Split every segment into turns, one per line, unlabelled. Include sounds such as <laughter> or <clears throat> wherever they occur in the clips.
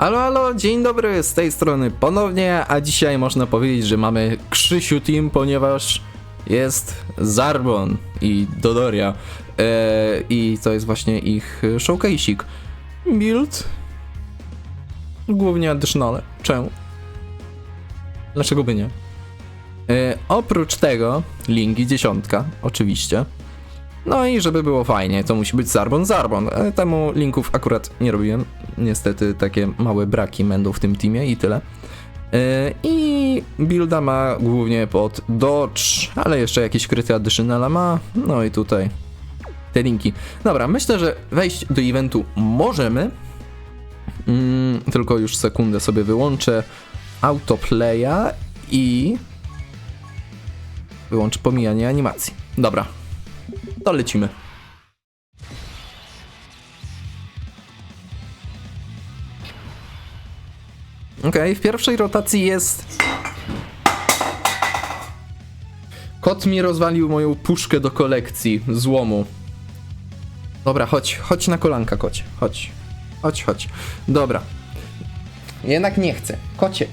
Halo, halo, dzień dobry, z tej strony ponownie, a dzisiaj można powiedzieć, że mamy Krzysiu Team, ponieważ jest Zarbon i Dodoria e, i to jest właśnie ich showcase'ik. Build głównie additionale. Czemu? Dlaczego by nie? E, oprócz tego linki dziesiątka, oczywiście. No i żeby było fajnie, to musi być Zarbon Zarbon. E, Temu linków akurat nie robiłem. Niestety takie małe braki będą w tym teamie i tyle. E, I builda ma głównie pod Dodge, ale jeszcze jakieś kryty additionala ma. No i tutaj te linki. Dobra, myślę, że wejść do eventu możemy. Mm, tylko już sekundę sobie wyłączę autoplaya i wyłączę pomijanie animacji. Dobra, to lecimy. Okej, w pierwszej rotacji jest. Kot mi rozwalił moją puszkę do kolekcji złomu. Dobra, chodź, chodź na kolanka, kocie. Chodź. Chodź, chodź. Dobra. Jednak nie chcę. Kocie.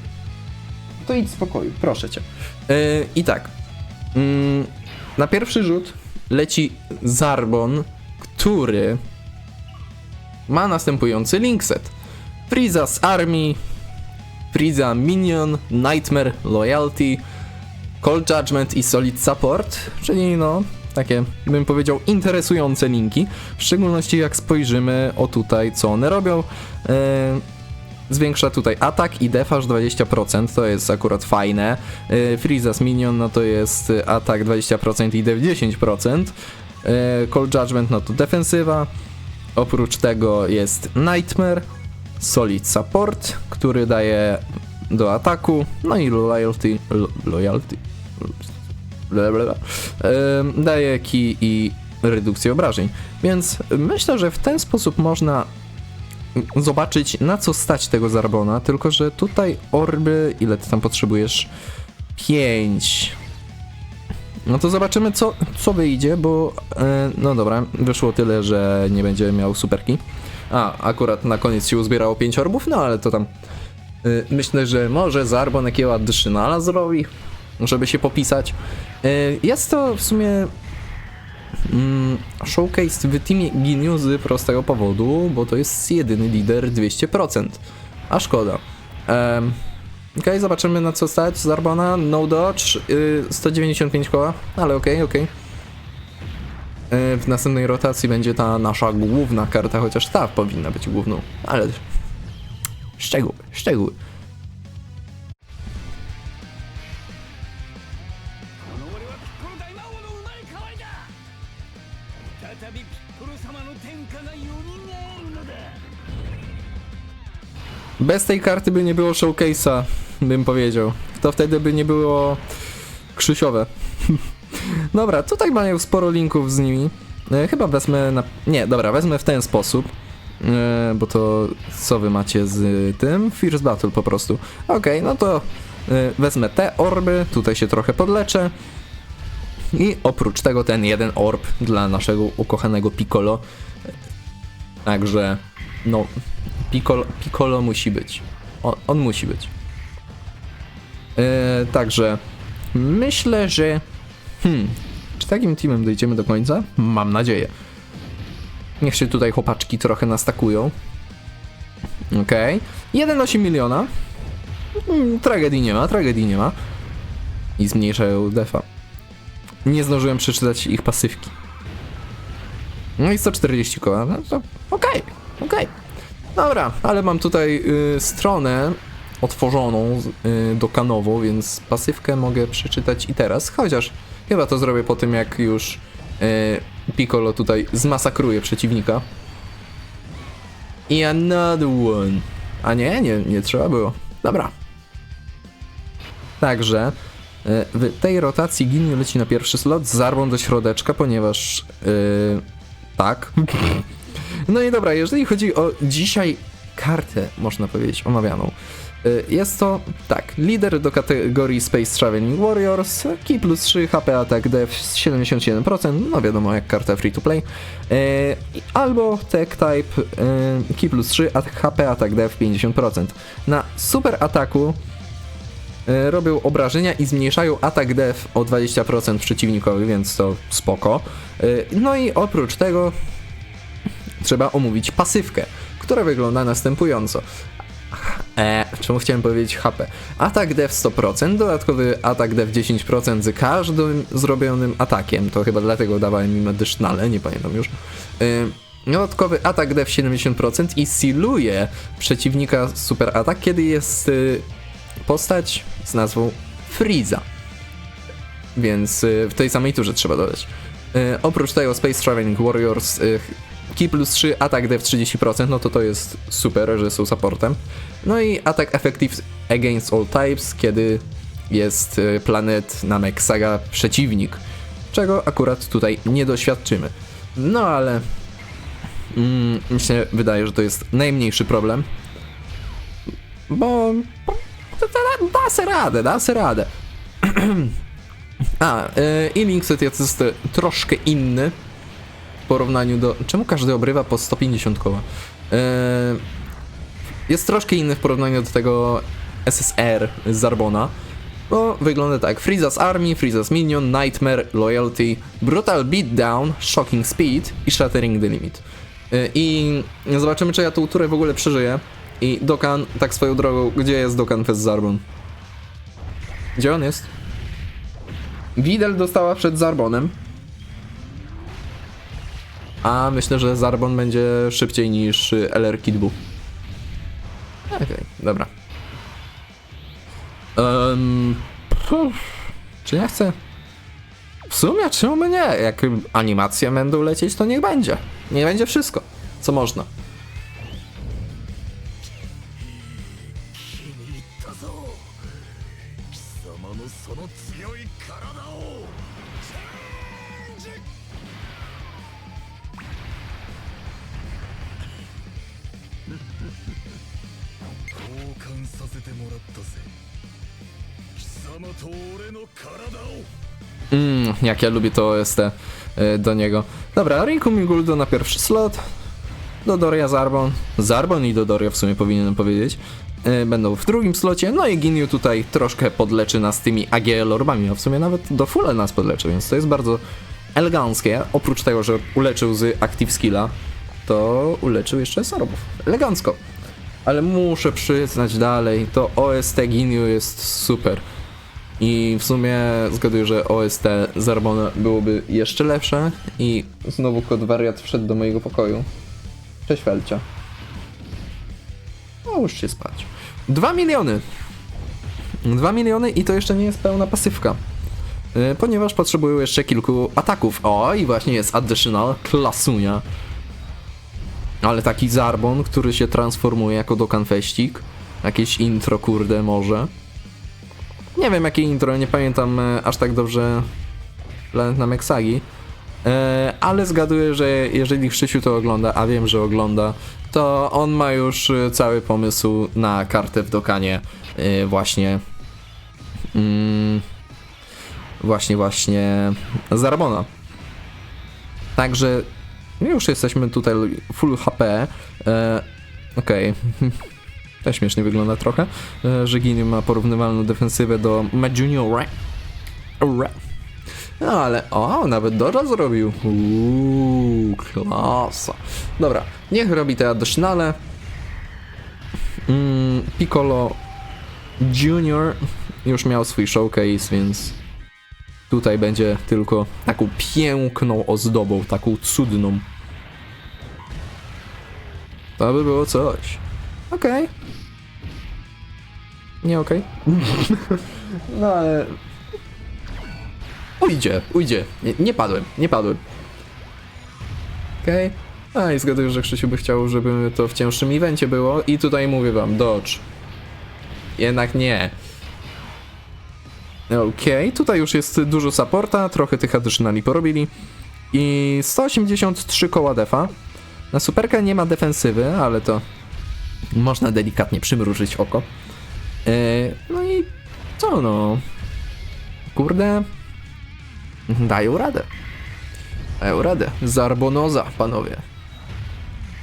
To idź spokoju, proszę cię. Yy, I tak. Mm, na pierwszy rzut leci Zarbon, który ma następujący linkset. Frieza z Army, Frieza Minion, Nightmare, Loyalty, Cold Judgment i Solid Support, czyli no, takie bym powiedział interesujące linki, w szczególności jak spojrzymy o tutaj co one robią. Yy, zwiększa tutaj atak i def aż 20%, to jest akurat fajne. Yy, Freezas Minion, no to jest y, atak 20% i def 10%. Yy, Cold Judgment, no to defensywa. Oprócz tego jest Nightmare, Solid Support, który daje do ataku, no i Loyalty, lo, Loyalty, bla, bla, bla. Daje key i redukcję obrażeń. Więc myślę, że w ten sposób można zobaczyć na co stać tego Zarbona, tylko że tutaj orby, ile ty tam potrzebujesz? 5. No to zobaczymy co, co wyjdzie, bo e, no dobra, wyszło tyle, że nie będzie miał superki. A, akurat na koniec się uzbierało 5 orbów, no ale to tam y, myślę, że może Zarbon jakiego addtionala zrobi, żeby się popisać. Y, jest to w sumie showcase w teamie Genius z prostego powodu, bo to jest jedyny lider 200%. A szkoda. Um, Okej, zobaczymy na co stać. Zarbana, no dodge, y, 195 koła, ale okej, okej. Y, W następnej rotacji będzie ta nasza główna karta, chociaż ta powinna być główną, ale szczegóły, szczegóły. Bez tej karty by nie było showcase'a, bym powiedział. To wtedy by nie było krzysiowe. <laughs> dobra, tutaj mają sporo linków z nimi. E, chyba wezmę na... Nie, dobra, wezmę w ten sposób. E, bo to co wy macie z tym? First Battle po prostu. Okej, no to e, wezmę te orby, tutaj się trochę podleczę. I oprócz tego ten jeden orb dla naszego ukochanego Piccolo. Także, no, Piccolo, Piccolo musi być. On, on musi być. E, także myślę, że. Hmm, czy takim teamem dojdziemy do końca? Mam nadzieję. Niech się tutaj chłopaczki trochę nastakują. Okej. 1,8 miliona. Hmm, tragedii nie ma, tragedii nie ma. I zmniejszają defa. Nie zdążyłem przeczytać ich pasywki. No i 140 koła, no to okej, okej. Dobra, ale mam tutaj y, stronę otworzoną y, dokanowo, więc pasywkę mogę przeczytać i teraz, chociaż chyba to zrobię po tym, jak już y, Piccolo tutaj zmasakruje przeciwnika. I another one. A nie, nie, nie trzeba było. Dobra. Także y, w tej rotacji Ginny leci na pierwszy slot z Zarbą do środeczka, ponieważ y, tak. No i dobra, jeżeli chodzi o dzisiaj kartę, można powiedzieć, omawianą. Y, Jest to, tak, lider do kategorii Space Traveling Warriors, Ki plus 3, HP Attack Def 77%, no wiadomo jak karta free to play, Y, albo Tech Type y, Ki plus 3, a HP Attack Def 50%. Na super ataku y, robią obrażenia i zmniejszają atak def o 20% przeciwnikowi, więc to spoko. Y, No i oprócz tego trzeba omówić pasywkę, która wygląda następująco. E, czemu chciałem powiedzieć HP? Atak def 100%, dodatkowy atak def 10% z każdym zrobionym atakiem. To chyba dlatego dawałem im additionale, nie pamiętam już. Y, Dodatkowy atak def 70% i siluje przeciwnika super atak, kiedy jest y, postać z nazwą Freeza. Więc y, w tej samej turze trzeba dodać. Y, oprócz tego Space Traveling Warriors y, Ki plus 3, atak def 30%, no to to jest super, że są supportem. No i atak effective against all types, kiedy jest y, planet Namek Saga przeciwnik, czego akurat tutaj nie doświadczymy. No ale mm, mi się wydaje, że to jest najmniejszy problem, bo da, se radę, da se radę. <clears throat> A, y, i Linkset jest troszkę inny porównaniu do... Czemu każdy obrywa po 150 koła? Y, jest troszkę inny w porównaniu do tego SSR z Zarbona, bo wygląda tak. Freeza's Army, Freeza's Minion, Nightmare, Loyalty, Brutal Beatdown, Shocking Speed i Shattering the Limit. Y, I zobaczymy, czy ja tą turę w ogóle przeżyję. I Dokkan, tak swoją drogą, gdzie jest Dokkan przez Zarbon? Gdzie on jest? Widel dostała przed Zarbonem. A myślę, że Zarbon będzie szybciej niż LR Kidbu. Okej, dobra. Um, czy ja chcę? W sumie, czemu nie? Jak animacje będą lecieć, to niech będzie. Niech będzie wszystko, co można. <laughs> jak ja lubię to OST y, do niego. Dobra, Riku Miguldo na pierwszy slot. Dodoria Zarbon. Zarbon i Dodoria w sumie powinienem powiedzieć. y, Będą w drugim slocie. No i Ginyu tutaj troszkę podleczy nas tymi AGL orbami, a w sumie nawet do fulla nas podleczy, więc to jest bardzo eleganckie. Oprócz tego, że uleczył z Active Skilla, to uleczył jeszcze z orbów. Elegancko. Ale muszę przyznać dalej, to OST Ginyu jest super. I w sumie zgaduję, że OST Zarbona byłoby jeszcze lepsze i znowu kod wariat wszedł do mojego pokoju. Cześć Felcia. Połóż się spać. 2 miliony! 2 miliony i to jeszcze nie jest pełna pasywka. Yy, Ponieważ potrzebują jeszcze kilku ataków. O, i właśnie jest additional, klasunia. Ale taki Zarbon, który się transformuje jako Dokkan Feścik. Jakieś intro, kurde, może. Nie wiem jakie intro, nie pamiętam e, aż tak dobrze Planet na Meksagi. E, ale zgaduję, że jeżeli Krzysiu to ogląda, a wiem, że ogląda, to on ma już e, cały pomysł na kartę w Dokanie e, właśnie mm, właśnie, właśnie Zarbona. Także już jesteśmy tutaj full HP. Okej. <laughs> To śmiesznie wygląda trochę, e, że Ginny ma porównywalną defensywę do Majunior. No ale, o, nawet Dora zrobił. Uuu, klasa. Dobra, niech robi te additionale. Mm, Piccolo Junior już miał swój showcase, więc tutaj będzie tylko taką piękną ozdobą, taką cudną. To by było coś. Okej. Nie okej? <laughs> no ale... Ujdzie, ujdzie. Nie, nie padłem, nie padłem. Okej. A i zgaduję, że Krzysiu by chciał, żeby to w cięższym evencie było i tutaj mówię wam, dodge. Jednak nie. Okej, tutaj już jest dużo supporta, trochę tych additionali porobili. I 183 koła defa. Na superkę nie ma defensywy, ale to Można delikatnie przymrużyć oko. E, no i co no? Kurde. Dają radę. Dają radę. Zarbonoza, panowie.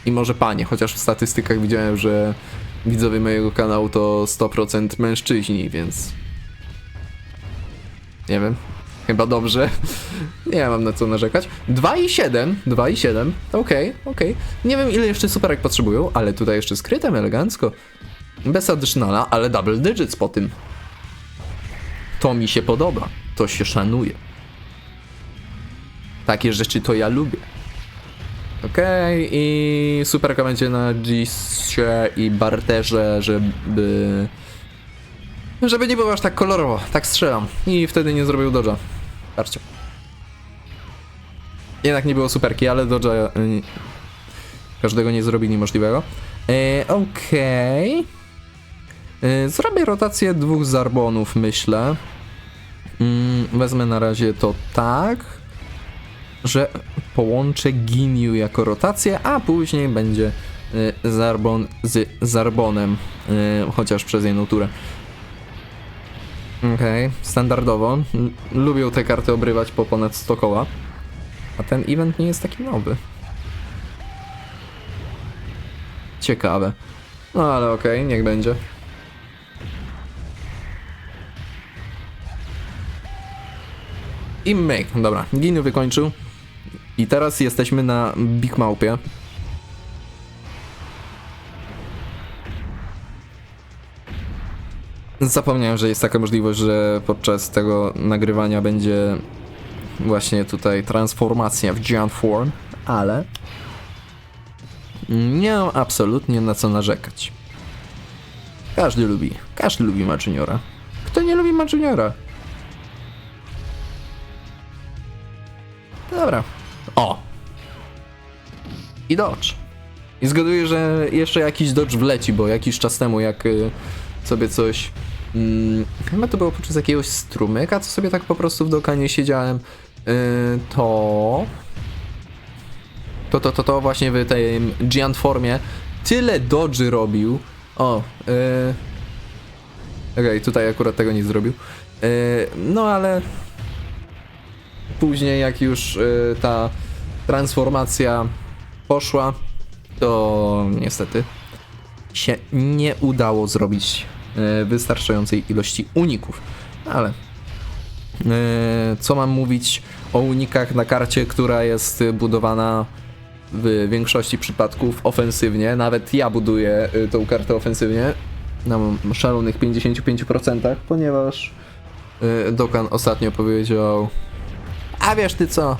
I może panie, chociaż w statystykach widziałem, że widzowie mojego kanału to 100% mężczyźni, więc... Nie wiem. Chyba dobrze. Nie mam na co narzekać. 2,7. 2,7. Okej, okej. Nie wiem ile jeszcze superek potrzebują, ale tutaj jeszcze skrytem elegancko. Bez additionala, ale double digits po tym. To mi się podoba. To się szanuje. Takie rzeczy to ja lubię. Okej, i superka będzie na Gisie i Barterze, żeby... Żeby nie było aż tak kolorowo, tak strzelam. I wtedy nie zrobił dodża. Patrzcie. Jednak nie było superki, ale dodża... y, każdego nie zrobili możliwego. E, Okej. E, Zrobię rotację dwóch zarbonów, myślę. Mm, wezmę na razie to tak, że połączę Giniu jako rotację, a później będzie Zarbon z Zarbonem, chociaż przez jedną turę. Okej, standardowo. L- lubią te karty obrywać po ponad 100 koła. A ten event nie jest taki nowy. Ciekawe. No ale okej, niech będzie. I myk. Dobra, Ginu wykończył. I teraz jesteśmy na Big Małpie. Zapomniałem, że jest taka możliwość, że podczas tego nagrywania będzie właśnie tutaj transformacja w Giant Form, ale nie mam absolutnie na co narzekać. Każdy lubi, każdy lubi ma Juniora. Kto nie lubi ma Juniora? Dobra. O! I Dodge. I zgaduję, że jeszcze jakiś Dodge wleci, bo jakiś czas temu, jak y, sobie coś. Mm, chyba to było podczas jakiegoś strumyka, co sobie tak po prostu w dokanie siedziałem. Y, to. To, to, to, to właśnie w tej Giant formie tyle Dodży robił. O, y, Okej, tutaj akurat tego nie zrobił. Y, no ale później jak już y, ta transformacja poszła, to niestety się nie udało zrobić wystarczającej ilości uników. Ale y, co mam mówić o unikach na karcie, która jest budowana w większości przypadków ofensywnie. Nawet ja buduję y, tą kartę ofensywnie na szalonych 55%, ponieważ Dokan ostatnio powiedział a wiesz ty co?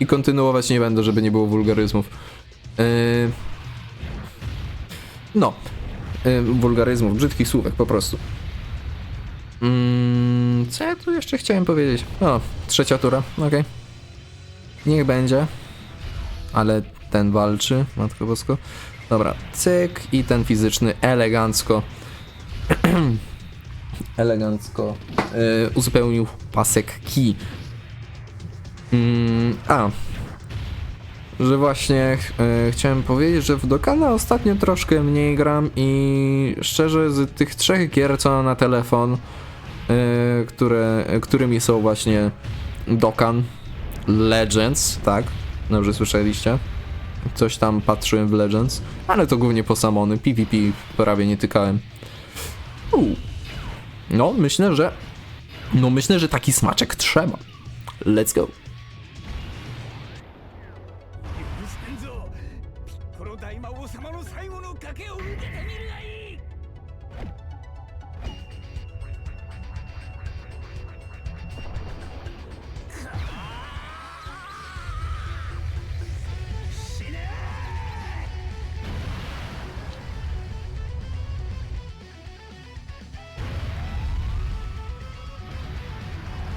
I kontynuować nie będę, żeby nie było wulgaryzmów. Yy... No. Yy, wulgaryzmów, brzydkich słówek po prostu. Mm, co ja tu jeszcze chciałem powiedzieć? O, trzecia tura, okej. Niech będzie. Ale ten walczy, matko bosko. Dobra, cyk i ten fizyczny elegancko <clears throat> elegancko y, uzupełnił pasek key. Mm, a, że właśnie y, chciałem powiedzieć, że w Dokana ostatnio troszkę mniej gram i szczerze z tych trzech gier, co na telefon, y, które, którymi są właśnie Dokan, Legends, tak? Dobrze słyszeliście? Coś tam patrzyłem w Legends, ale to głównie po samony, PvP prawie nie tykałem. No, myślę, że. No, myślę, że taki smaczek trzeba. Let's go.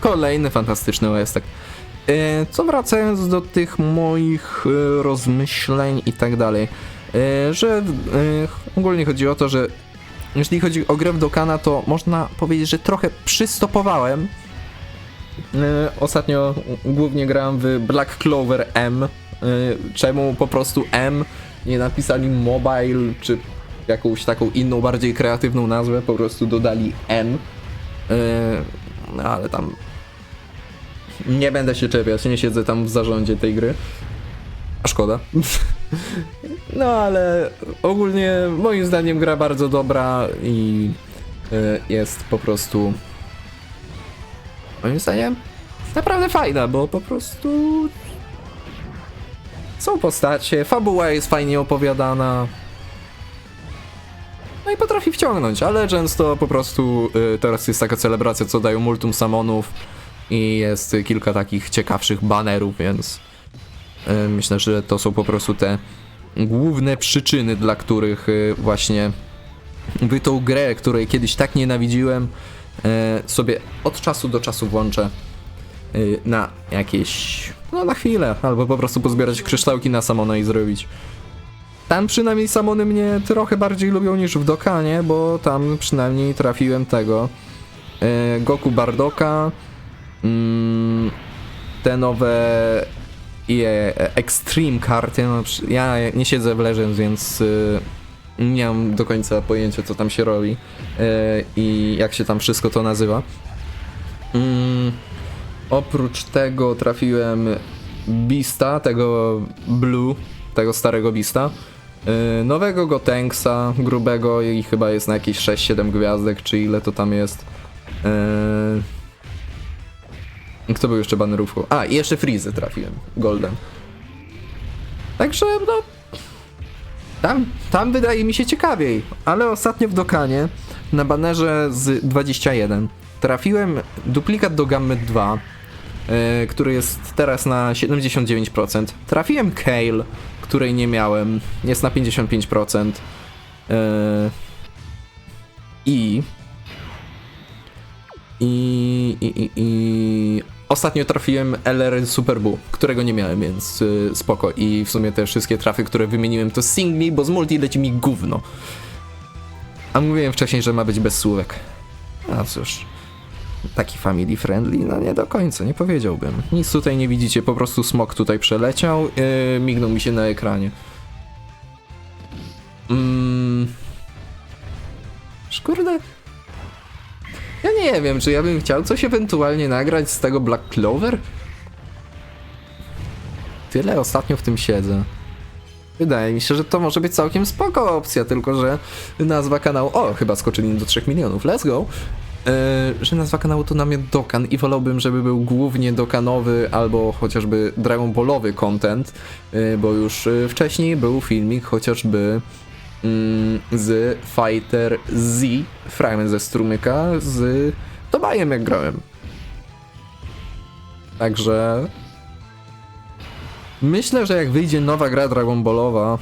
Kolejny fantastyczny OStek. E, Co wracając do tych moich e, rozmyśleń i tak dalej, e, że ogólnie chodzi o to, że jeśli chodzi o grę w Dokana, to można powiedzieć, że trochę przystopowałem. Ostatnio głównie grałem w Black Clover M, czemu po prostu M nie napisali mobile, czy jakąś taką inną, bardziej kreatywną nazwę, po prostu dodali M. Ale tam nie będę się czepiać, nie siedzę tam w zarządzie tej gry. A szkoda. <laughs> No ale ogólnie moim zdaniem gra bardzo dobra i y, jest po prostu moim zdaniem naprawdę fajna, bo po prostu są postacie, fabuła jest fajnie opowiadana. No i potrafi wciągnąć, ale często po prostu y, teraz jest taka celebracja, co dają multum samonów i jest kilka takich ciekawszych banerów, więc y, myślę, że to są po prostu te główne przyczyny, dla których y, właśnie wy tą grę, której kiedyś tak nienawidziłem, y, sobie od czasu do czasu włączę na jakieś, no na chwilę, albo po prostu pozbierać kryształki na Samona i zrobić. Tam przynajmniej Samony mnie trochę bardziej lubią niż w Dokanie, bo tam przynajmniej trafiłem tego Goku Bardoka, te nowe je, Extreme karty, no, ja nie siedzę w Legends, więc y, nie mam do końca pojęcia co tam się robi y, i jak się tam wszystko to nazywa. Mm, oprócz tego trafiłem Beasta, tego Blue, tego starego Beasta. y, Nowego Gotenksa, grubego i chyba jest na jakieś 6-7 gwiazdek, czy ile to tam jest. Kto był jeszcze banerówką? A, i jeszcze Freezy trafiłem, Golden. Także, no... Tam, tam wydaje mi się ciekawiej, ale ostatnio w Dokanie na banerze z 21 trafiłem duplikat do Gammy 2, yy, który jest teraz na 79%. Trafiłem Kale, której nie miałem, jest na 55%. Yy, I i, i, i, i ostatnio trafiłem LR Super Buu, którego nie miałem, więc y, spoko. I w sumie te wszystkie trafy, które wymieniłem, to singli, bo z multi leci mi gówno. A mówiłem wcześniej, że ma być bez słówek. A cóż, taki family friendly, no nie do końca, nie powiedziałbym. Nic tutaj nie widzicie, po prostu smok tutaj przeleciał, yy, mignął mi się na ekranie. Mm. Szkurde, ja nie wiem, czy ja bym chciał coś ewentualnie nagrać z tego Black Clover? Tyle ostatnio w tym siedzę. Wydaje mi się, że to może być całkiem spoko opcja, tylko że nazwa kanału... O, chyba skoczyli do 3 milionów, let's go! Yy, że nazwa kanału to na mnie Dokan i wolałbym, żeby był głównie dokanowy albo chociażby Dragon Ballowy content, yy, bo już yy, wcześniej był filmik chociażby z Fighter Z, fragment ze strumyka z Tobajem jak grałem. Także myślę, że jak wyjdzie nowa gra Dragon Ballowa,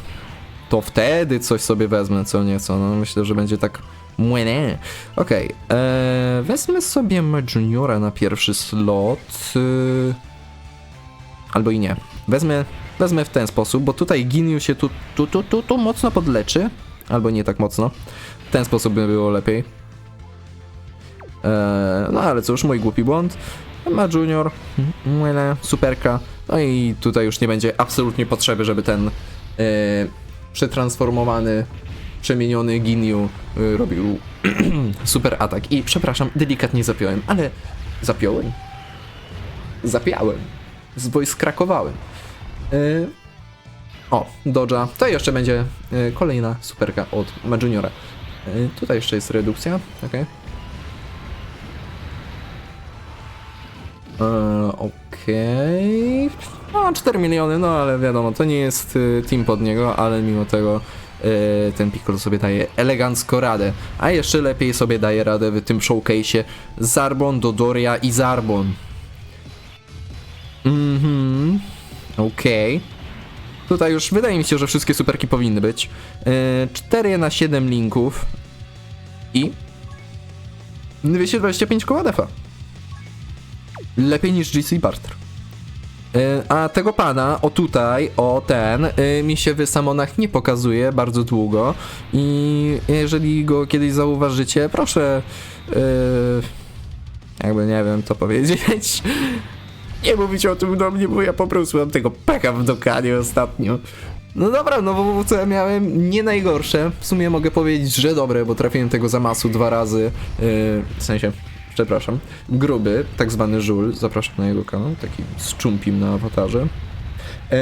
to wtedy coś sobie wezmę, co nieco. No myślę, że będzie tak młynę. Okej, eee, wezmę sobie Juniora na pierwszy slot. Yy, albo i nie. Wezmę, wezmę w ten sposób, bo tutaj Ginyu się tu, tu, tu, tu, tu mocno podleczy. Albo nie tak mocno. W ten sposób by było lepiej. Eee, no ale cóż, mój głupi błąd. Ma Junior, Mwele, Superka. No i tutaj już nie będzie absolutnie potrzeby, żeby ten e, przetransformowany, przemieniony Ginyu e, robił <clears throat> super atak. I przepraszam, delikatnie zapiąłem, ale zapiąłem? Zapiałem. Zwojskrakowałem. E, o, Dodge'a. To jeszcze będzie e, kolejna superka od Ma Juniora. E, tutaj jeszcze jest redukcja. E, Okej. No, 4 miliony, no ale wiadomo, to nie jest team pod niego, ale mimo tego ten Piccolo sobie daje elegancko radę. A jeszcze lepiej sobie daje radę w tym showcase'ie Zarbon, Dodoria i Zarbon. Mhm. Okej. Tutaj już wydaje mi się, że wszystkie superki powinny być. Y, 4 na 7 linków i 225 koła defa. Lepiej niż GC Barter. Y, A tego pana, o tutaj, o ten, y, mi się w Samonach nie pokazuje bardzo długo i jeżeli go kiedyś zauważycie, proszę, jakby nie wiem co powiedzieć, nie mówić o tym do mnie, bo ja po prostu mam tego pecha w dokanie ostatnio. No dobra, no ja miałem nie najgorsze. W sumie mogę powiedzieć, że dobre, bo trafiłem tego zamasu dwa razy. Yy, w sensie, przepraszam. Gruby, tak zwany żul. Zapraszam na jego kanał, taki z czumpim na awatarze. Yy,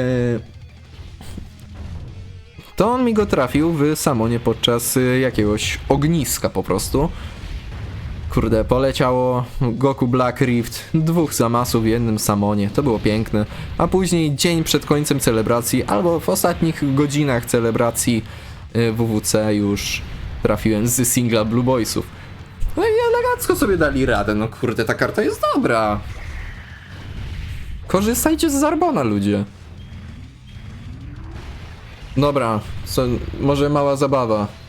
to on mi go trafił w samonie podczas y, jakiegoś ogniska po prostu. Kurde, poleciało Goku Black Rift, dwóch zamasów w jednym samonie, to było piękne. A później dzień przed końcem celebracji, albo w ostatnich godzinach celebracji y, WWC już trafiłem z singla Blue Boysów. No i elegancko sobie dali radę, no kurde, ta karta jest dobra. Korzystajcie z Zarbona, ludzie. Dobra, co, może mała zabawa.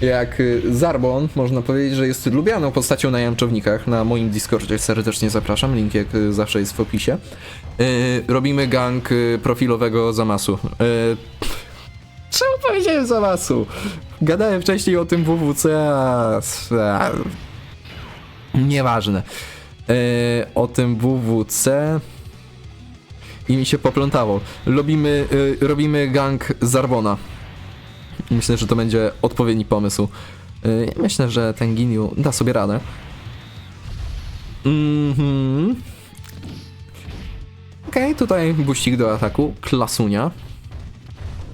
Jak y, Zarbon, można powiedzieć, że jest lubianą postacią na Janczownikach. Na moim Discordzie serdecznie zapraszam, link jak y, zawsze jest w opisie. Y, robimy gang profilowego zamasu. Czemu powiedziałem zamasu? Gadałem wcześniej o tym WWC, a... nieważne. O tym WWC i mi się poplątało. Robimy, robimy gang Zarbona. Myślę, że to będzie odpowiedni pomysł. Y, myślę, że ten Ginyu da sobie radę. Mhm. Okej, tutaj buścik do ataku. Klasunia.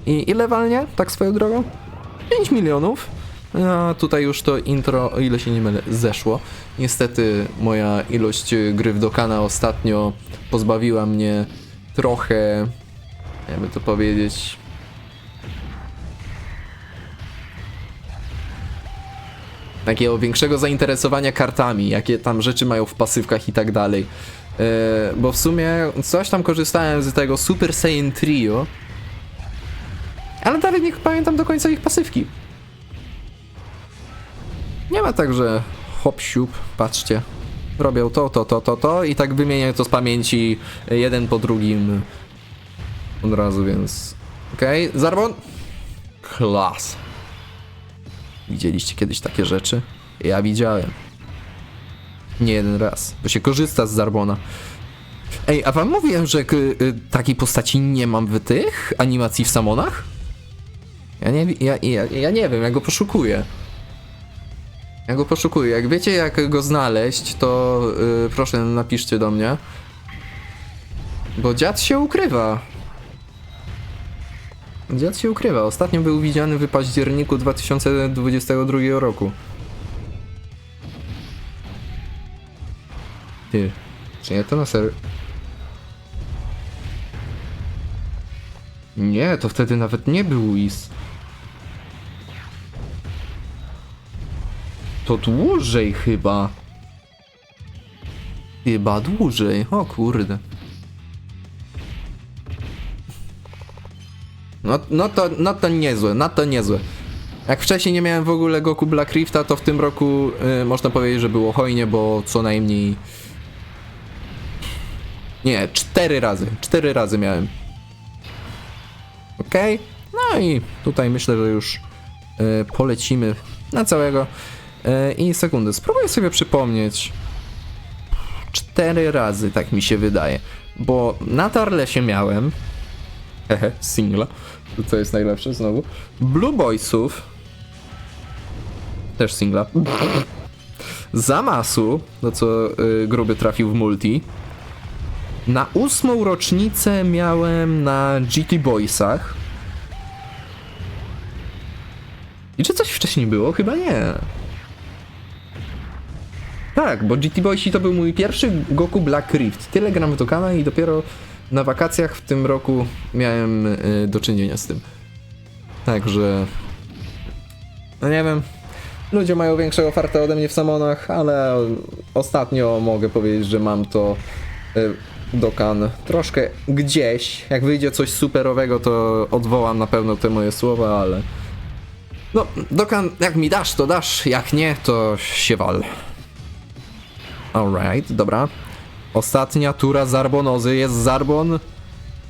I ile walnie? Tak swoją drogą? 5 milionów. A tutaj już to intro, o ile się nie mylę, zeszło. Niestety moja ilość gry w Dokana ostatnio pozbawiła mnie trochę, jakby to powiedzieć, takiego większego zainteresowania kartami, jakie tam rzeczy mają w pasywkach i tak dalej. Yy, bo w sumie coś tam korzystałem z tego Super Saiyan Trio, ale dalej nie pamiętam do końca ich pasywki. Nie ma tak, że hop siup, patrzcie, robią to, to, to, to, to i tak wymieniają to z pamięci jeden po drugim od razu, więc... Okej, okay. Zarbon? Klas. Widzieliście kiedyś takie rzeczy? Ja widziałem. Nie jeden raz, bo się korzysta z Zarbona. Ej, a wam mówiłem, że y, takiej postaci nie mam w tych animacji w Samonach? Ja nie, ja, ja, ja nie wiem, ja go poszukuję. Ja go poszukuję. Jak wiecie, jak go znaleźć, to y, proszę napiszcie do mnie. Bo dziad się ukrywa. Dziad się ukrywa. Ostatnio był widziany w październiku 2022 roku. Ty, czy nie to na serio? Nie, to wtedy nawet nie był Whis. To dłużej chyba. Chyba dłużej. O kurde. No, no, to, no to niezłe, no to niezłe. Jak wcześniej nie miałem w ogóle Goku Black Rifta, to w tym roku y, można powiedzieć, że było hojnie, bo co najmniej... Nie, cztery razy. Cztery razy miałem. Okej. No i tutaj myślę, że już y, polecimy na całego. Y, I sekundę, spróbuję sobie przypomnieć. Cztery razy, tak mi się wydaje. Bo na Tarlesie miałem. Hehe, <laughs> singla. Co jest najlepsze znowu. Blue Boysów. Też singla. Zamasu, no co y, gruby trafił w multi. Na ósmą rocznicę miałem na GT Boysach. I czy coś wcześniej było? Chyba nie. Tak, bo GT Boysi to był mój pierwszy Goku Black Rift. Tyle gram w Dokana i dopiero na wakacjach w tym roku miałem y, do czynienia z tym. Także... No nie wiem. Ludzie mają większą ofertę ode mnie w Samonach, ale ostatnio mogę powiedzieć, że mam to y, Dokan troszkę gdzieś. Jak wyjdzie coś superowego, to odwołam na pewno te moje słowa, ale... No, Dokan, jak mi dasz, to dasz, jak nie, to się wal. Alright, dobra. Ostatnia tura Zarbonozy jest Zarbon.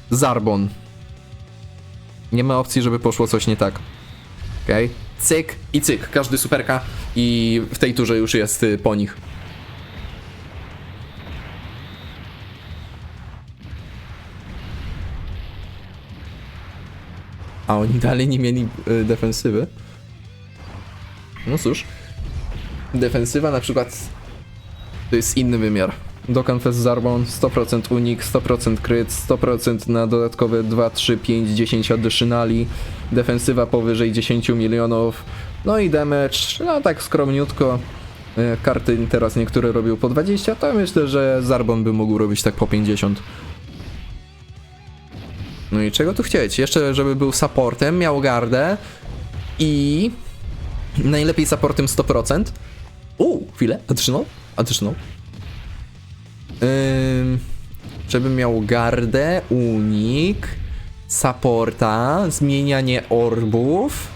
Zarbon. Nie ma opcji, żeby poszło coś nie tak. Okej. Okay. Cyk i cyk. Każdy superka i w tej turze już jest y, po nich. A oni dalej nie mieli y, defensywy. No cóż. Defensywa na przykład to jest inny wymiar. Dokkan Fest Zarbon, 100% unik, 100% kryt, 100% na dodatkowe 2, 3, 5, 10 additionali, defensywa powyżej 10 milionów, no i damage, no tak skromniutko. E, Karty teraz niektóre robią po 20, to myślę, że Zarbon by mógł robić tak po 50. No i czego tu chcieć? Jeszcze, żeby był supportem, miał gardę i najlepiej supportem 100%. Uuu, chwilę, additional? Additional. Ym, żeby miał gardę, unik, supporta, zmienianie orbów.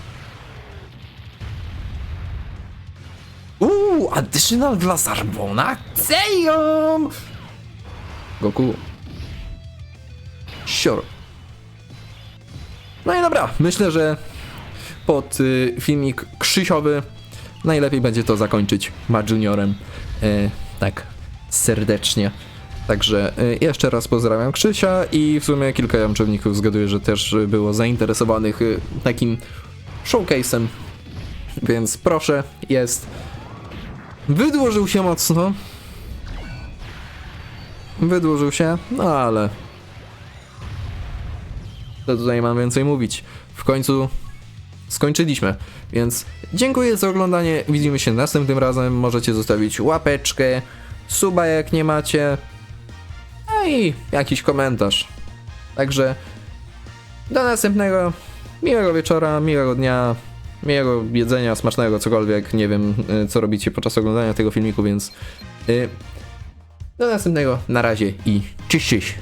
Uuu, additional dla Zarbona? Damn! Goku. Sure. No i dobra, myślę, że pod y, filmik krzysiowy najlepiej będzie to zakończyć Ma Juniorem. Y, tak, serdecznie. Także y, jeszcze raz pozdrawiam Krzysia i w sumie kilka jamczowników zgaduję, że też y, było zainteresowanych y, takim showcase'em. Więc proszę, jest. Wydłużył się mocno. Wydłużył się, no ale to tutaj mam więcej mówić. W końcu skończyliśmy. Więc dziękuję za oglądanie. Widzimy się następnym razem. Możecie zostawić łapeczkę, suba jak nie macie. No i jakiś komentarz. Także do następnego. Miłego wieczora, miłego dnia, miłego jedzenia, smacznego, cokolwiek. Nie wiem, y, co robicie podczas oglądania tego filmiku, więc y, do następnego. Na razie i cześć, cześć.